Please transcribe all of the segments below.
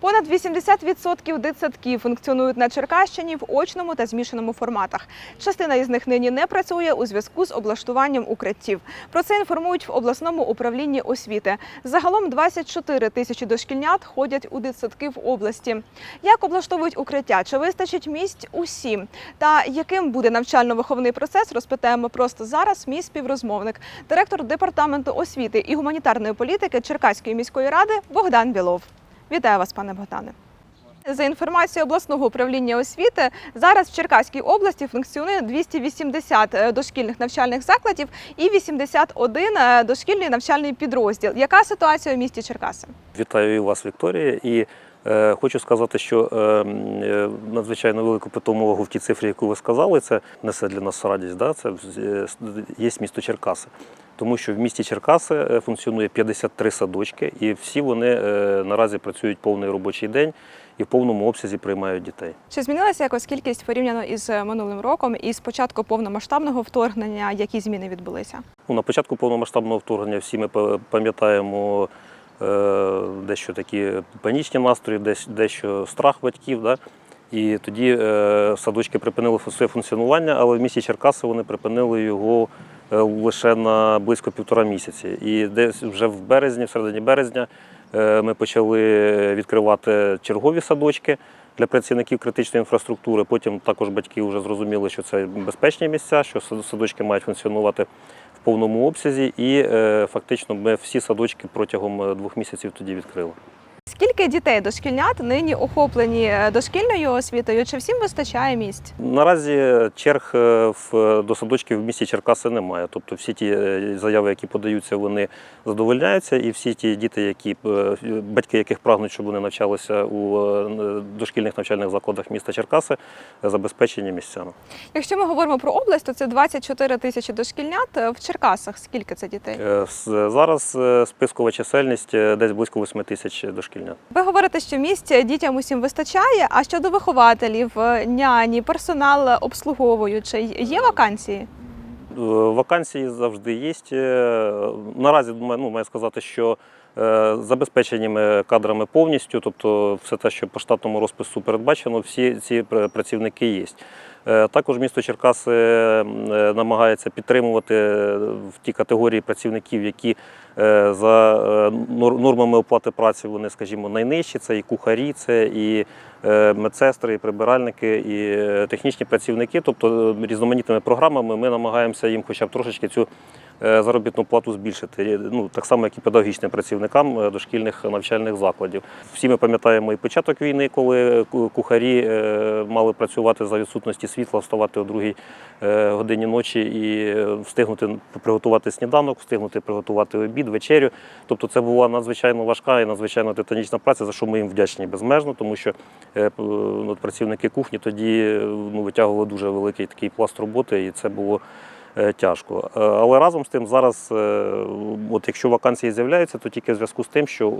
Понад 80% дитсадків функціонують на Черкащині в очному та змішаному форматах. Частина із них нині не працює у зв'язку з облаштуванням укриттів. Про це інформують в обласному управлінні освіти. Загалом 24 тисячі дошкільнят ходять у дитсадки в області. Як облаштовують укриття? Чи вистачить місць усім? Та яким буде навчально-виховний процес, розпитаємо просто зараз. Мій співрозмовник, директор департаменту освіти і гуманітарної політики Черкаської міської ради Богдан Білов. Вітаю вас, пане Богдане. За інформацією обласного управління освіти, зараз в Черкаській області функціонує 280 дошкільних навчальних закладів і 81 дошкільний навчальний підрозділ. Яка ситуація у місті Черкаси? Вітаю вас, Вікторія. І е, хочу сказати, що е, е, надзвичайно велику питому увагу в тій цифрі, яку ви сказали, це несе для нас радість. Да? Це е, є місто Черкаси. Тому що в місті Черкаси е, функціонує 53 садочки, і всі вони е, наразі працюють повний робочий день і в повному обсязі приймають дітей. Чи змінилася якось кількість порівняно із минулим роком і з початку повномасштабного вторгнення? Які зміни відбулися? Ну, на початку повномасштабного вторгнення всі ми пам'ятаємо е, дещо такі панічні настрої, десь, дещо страх батьків. Да? І тоді е, садочки припинили своє функціонування, але в місті Черкаси вони припинили його е, лише на близько півтора місяці. І десь вже в березні, в середині березня, е, ми почали відкривати чергові садочки для працівників критичної інфраструктури. Потім також батьки вже зрозуміли, що це безпечні місця, що садочки мають функціонувати в повному обсязі, і е, фактично ми всі садочки протягом е, двох місяців тоді відкрили. Скільки дітей дошкільнят нині охоплені е, дошкільною освітою? Чи всім вистачає місць? Наразі черг е, в до садочків в місті Черкаси немає. Тобто всі ті е, заяви, які подаються, вони задовольняються, і всі ті діти, які е, батьки, яких прагнуть, щоб вони навчалися у е, дошкільних навчальних закладах міста Черкаси, е, забезпечені місцями. Якщо ми говоримо про область, то це 24 тисячі дошкільнят. Е, В Черкасах скільки це дітей? Е, Зараз е, спискова чисельність е, десь близько 8 тисяч дошкільнят. Ви говорите, що місць дітям усім вистачає. А щодо вихователів, е, няні, персонал обслуговуючий, є вакансії? Е, Вакансії завжди є. Е, Наразі ну, маю сказати, що забезпеченими кадрами повністю, тобто все те, що по штатному розпису передбачено, всі ці працівники є. Е, Також місто Черкаси е, намагається підтримувати е, в ті категорії працівників, які за нормами оплати праці вони, скажімо, найнижчі. Це і кухарі, це і медсестри, і прибиральники, і технічні працівники. Тобто різноманітними програмами ми намагаємося їм хоча б трошечки цю заробітну плату збільшити. Ну, так само, як і педагогічним працівникам е, дошкільних навчальних закладів. Всі ми пам'ятаємо і початок війни, коли кухарі е, мали працювати за відсутності світла, вставати о другій е, годині ночі і е, встигнути приготувати сніданок, встигнути приготувати обід, вечерю. Тобто це була надзвичайно важка і надзвичайно титанічна праця, за що ми їм вдячні безмежно, тому що е, ну, працівники кухні тоді е, ну, витягували дуже великий такий пласт роботи, і це було е, тяжко. Е, Але разом з тим зараз, е, от якщо вакансії з'являються, то тільки в зв'язку з тим, що е,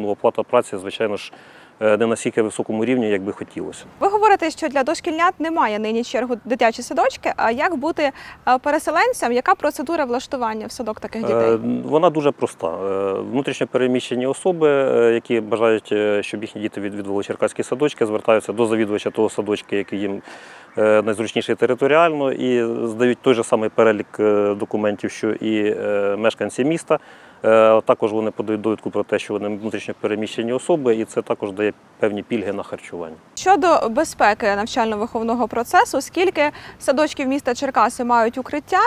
ну, оплата праці, звичайно ж, е, не на стільки високому рівні, як би хотілося. Ви говорите, що для дошкільнят немає нині чергу дитячі садочки. А як бути е, переселенцям? Яка процедура влаштування в садок таких дітей? Е, Вона дуже проста. Е, Внутрішньо переміщені особи, е, які бажають, е, щоб їхні діти відвідували черкаські садочки, звертаються до завідувача того садочка, який їм е, найзручніший територіально, і здають той же самий перелік е, документів, що і е, мешканці міста. Е, Також вони подають довідку про те, що вони внутрішньо переміщені особи, і це також дає певні пільги на харчування. Щодо безпеки навчально-виховного процесу, скільки садочків міста Черкаси мають укриття?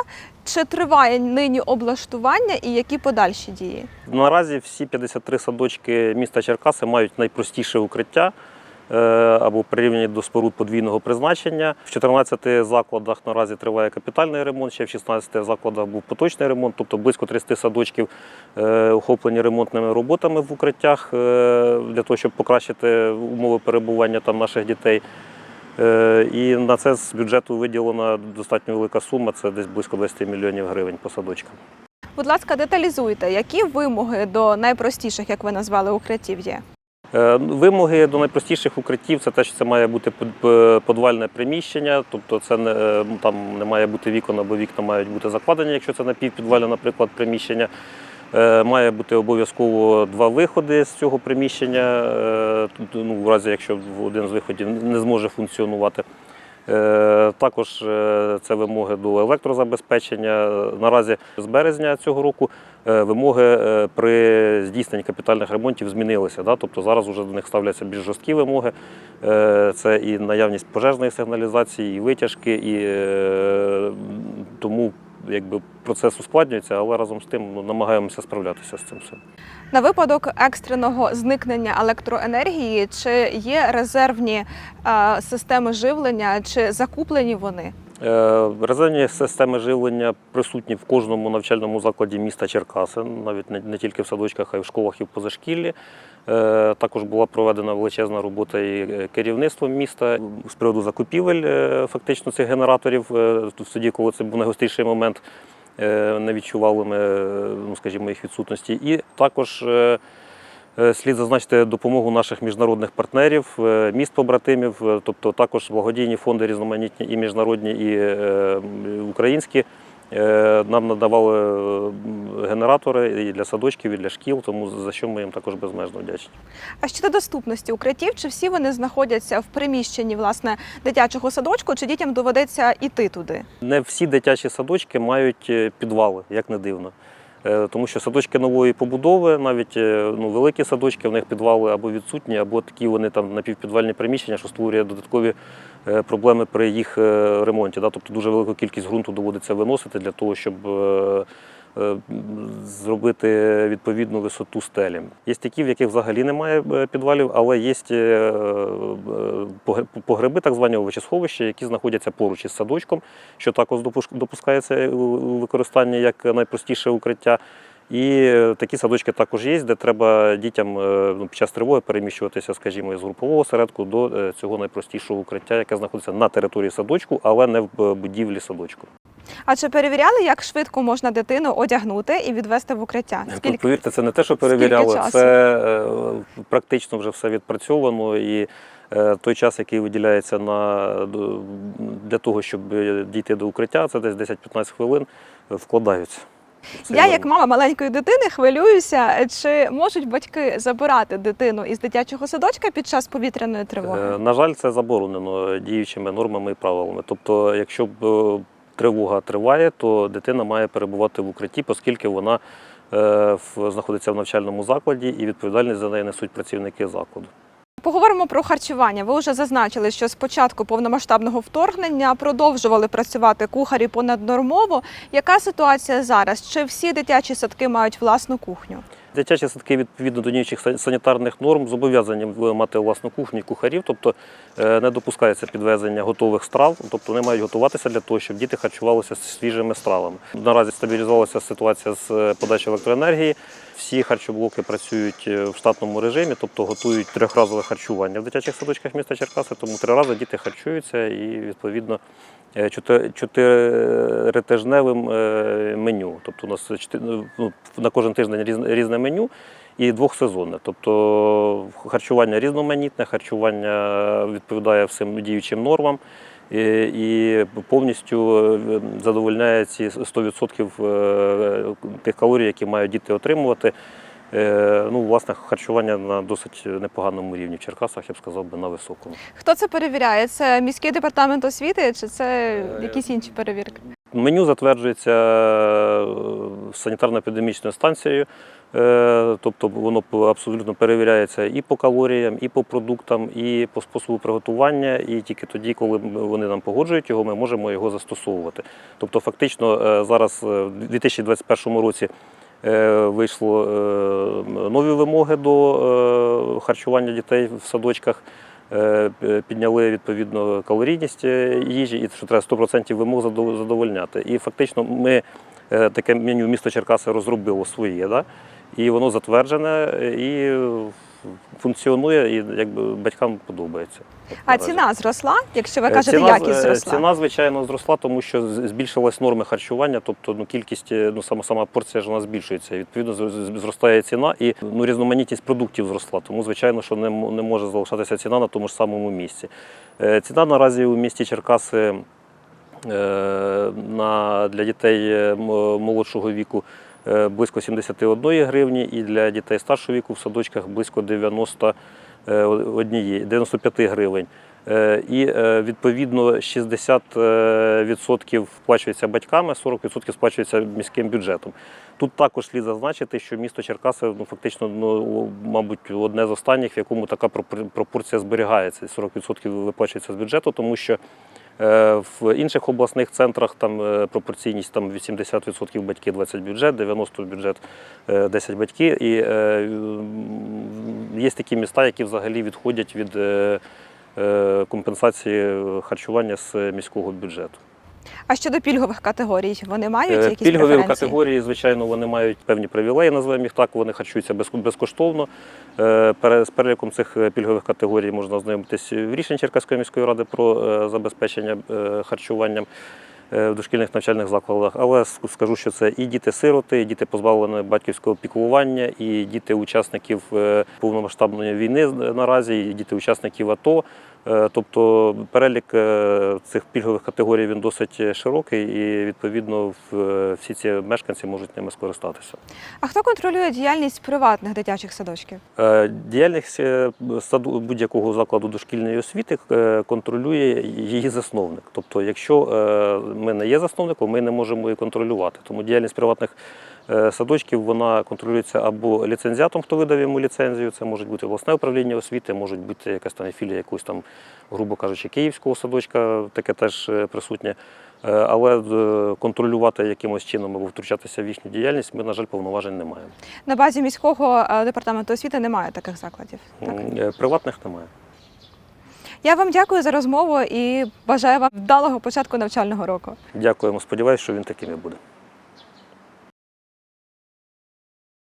Чи триває нині облаштування і які подальші дії? Наразі всі 53 садочки міста Черкаси мають найпростіше укриття або прирівняні до споруд подвійного призначення. В 14 закладах наразі триває капітальний ремонт, ще в 16 закладах був поточний ремонт, тобто близько 30 садочків е, охоплені ремонтними роботами в укриттях е, для того, щоб покращити умови перебування там наших дітей. Е, І на це з бюджету виділена достатньо велика сума, це десь близько 20 мільйонів гривень по садочкам. Будь ласка, деталізуйте, які вимоги до найпростіших, як ви назвали, укриттів є? Е, Вимоги до найпростіших укриттів це те, що це має бути подвальне приміщення, тобто це не е, там не має бути вікон або вікна мають бути закладені, якщо це напівпідвальне, наприклад, приміщення. Е, Має бути обов'язково два виходи з цього приміщення, е, ну, в разі якщо один з виходів не зможе функціонувати. Е, Також е, це вимоги до електрозабезпечення. Наразі з березня цього року е, вимоги е, при здійсненні капітальних ремонтів змінилися. Тобто зараз вже до них ставляться більш жорсткі вимоги. Е, Це і наявність пожежної сигналізації, і витяжки, і е, тому якби процес ускладнюється, але разом з тим ну, намагаємося справлятися з цим всім. На випадок екстреного зникнення електроенергії, чи є резервні е, системи живлення, чи закуплені вони? Е, Резервні системи живлення присутні в кожному навчальному закладі міста Черкаси, навіть не, тільки в садочках, а й в школах і в позашкіллі. Е, Також була проведена величезна робота і е, керівництвом міста з приводу закупівель фактично цих генераторів. Тут Тоді, коли це був найгостріший момент, не відчували ми, ну, скажімо, їх відсутності. І також Слід зазначити допомогу наших міжнародних партнерів, е, міст побратимів, е, тобто також благодійні фонди різноманітні і міжнародні, і е, українські. е, Нам надавали е, генератори і для садочків, і для шкіл, тому за що ми їм також безмежно вдячні. А щодо доступності укриттів, чи всі вони знаходяться в приміщенні власне дитячого садочку, чи дітям доведеться іти туди? Не всі дитячі садочки мають е, підвали, як не дивно. Е, Тому що садочки нової побудови, навіть е, ну, великі садочки, в них підвали або відсутні, або такі вони там напівпідвальні приміщення, що створює додаткові е, проблеми при їх ремонті. Да? Тобто дуже велику кількість ґрунту доводиться виносити для того, щоб зробити відповідну висоту стелі. Є такі, в яких взагалі немає е, підвалів, але є е, е, погре- погреби, так звані овочесховища, які знаходяться поруч із садочком, що також допускається у як найпростіше укриття. І е, такі садочки також є, де треба дітям е, ну, під час тривоги переміщуватися, скажімо, з групового середку до е, цього найпростішого укриття, яке знаходиться на території садочку, але не в е, будівлі садочку. А чи перевіряли, як швидко можна дитину одягнути і відвести в укриття? Скільки Повірте, це не те, що перевіряли, це е, практично вже все відпрацьовано. І е, той час, який виділяється на, для того, щоб дійти до укриття, це десь 10-15 хвилин, е, вкладаються. в цей я, як мама маленької дитини, хвилююся, чи можуть батьки забирати дитину із дитячого садочка під час повітряної тривоги? На жаль, це заборонено діючими нормами і правилами. Тобто, якщо тривога триває, то дитина має перебувати в укритті, оскільки вона е, знаходиться в навчальному закладі і відповідальність за неї несуть працівники закладу. Поговоримо про харчування. Ви вже зазначили, що з початку повномасштабного вторгнення продовжували працювати кухарі понаднормово. Яка ситуація зараз? Чи всі дитячі садки мають власну кухню? Дитячі садки відповідно до діючих санітарних норм зобов'язані мати власну кухню кухарів, тобто е, не допускається підвезення готових страв, тобто вони мають готуватися для того, щоб діти харчувалися свіжими стравами. Наразі стабілізувалася ситуація з е, подачі електроенергії. Всі харчоблоки працюють е, в штатному режимі, тобто готують трьохразове харчування в дитячих садочках міста Черкаси, тому три рази діти харчуються і відповідно е, чотиритижневим е, меню. Тобто у нас ну, на кожен тиждень різне меню і двохсезонне. Тобто харчування різноманітне, харчування відповідає всім діючим нормам. І, повністю е, задовольняє ці 100% е, тих калорій, які мають діти отримувати. Е, Ну, власне, харчування на досить непоганому рівні в Черкасах, я б сказав би, на високому. Хто це перевіряє? Це міський департамент освіти чи це якісь інші перевірки? Меню затверджується е, санітарно-епідемічною станцією, е, тобто воно абсолютно перевіряється і по калоріям, і по продуктам, і по способу приготування. І тільки тоді, коли вони нам погоджують його, ми можемо його застосовувати. Тобто, фактично, е, зараз в 2021 році. Вийшло нові вимоги до харчування дітей в садочках. Е, Підняли відповідно калорійність е, їжі, і що треба 100% вимог задовольняти. І фактично ми е, таке меню місто Черкаси розробило своє, да? і воно затверджене і функціонує, і якби батькам подобається. А ціна зросла, якщо ви Е, кажете, ціна, якість е, зросла? Ціна, звичайно, зросла, тому що збільшилась норми харчування, тобто ну, кількість, е, ну, сама, сама порція ж вона збільшується. Відповідно, зростає ціна і ну, різноманітність продуктів зросла. Тому, звичайно, що не, не може залишатися ціна на тому ж самому місці. Ціна наразі у місті Черкаси на, для дітей молодшого віку близько 71 гривні, і для дітей старшого віку в садочках близько 91, 95 гривень. Е, І е, відповідно 60% сплачується батьками, 40% сплачується міським бюджетом. Тут також слід зазначити, що місто Черкаси ну, фактично, ну, мабуть, одне з останніх, в якому така пропорція зберігається. 40% виплачується з бюджету, тому що е, в інших обласних центрах там е, пропорційність там 80% батьки, 20 бюджет, 90 бюджет, е, 10 батьки. І е, є такі міста, які взагалі відходять від е, е, компенсації харчування з міського бюджету. А щодо пільгових категорій, вони мають Е, якісь Пільгові преференції? категорії, звичайно, вони мають певні привілеї, називаємо їх так, вони харчуються безкоштовно. Е, З переліком цих е, пільгових категорій можна ознайомитись в рішенні Черкаської міської ради про е, забезпечення харчуванням в дошкільних навчальних закладах. Але скажу, що це і діти-сироти, і діти позбавлені батьківського піклування, і діти учасників повномасштабної війни наразі, і діти учасників АТО. Е, Тобто перелік е, цих пільгових категорій він досить широкий, і відповідно е, всі ці мешканці можуть ними скористатися. А хто контролює діяльність приватних дитячих садочків? Діяльність саду будь-якого закладу дошкільної освіти контролює її засновник. Тобто, якщо ми не є засновником, ми не можемо її контролювати. Тому діяльність приватних садочків вона контролюється або ліцензіатом, хто видав йому ліцензію. Це може бути обласне управління освіти, може бути якась там філія якогось там, грубо кажучи, київського садочка, таке теж е, присутнє. Е, Але е, контролювати якимось чином або втручатися в їхню діяльність ми, на жаль, повноважень не маємо. На базі міського е, департаменту освіти немає таких закладів. Так? Е, Приватних немає. Я вам дякую за розмову і бажаю вам вдалого початку навчального року. Дякуємо. Сподіваюся, що він таким і буде.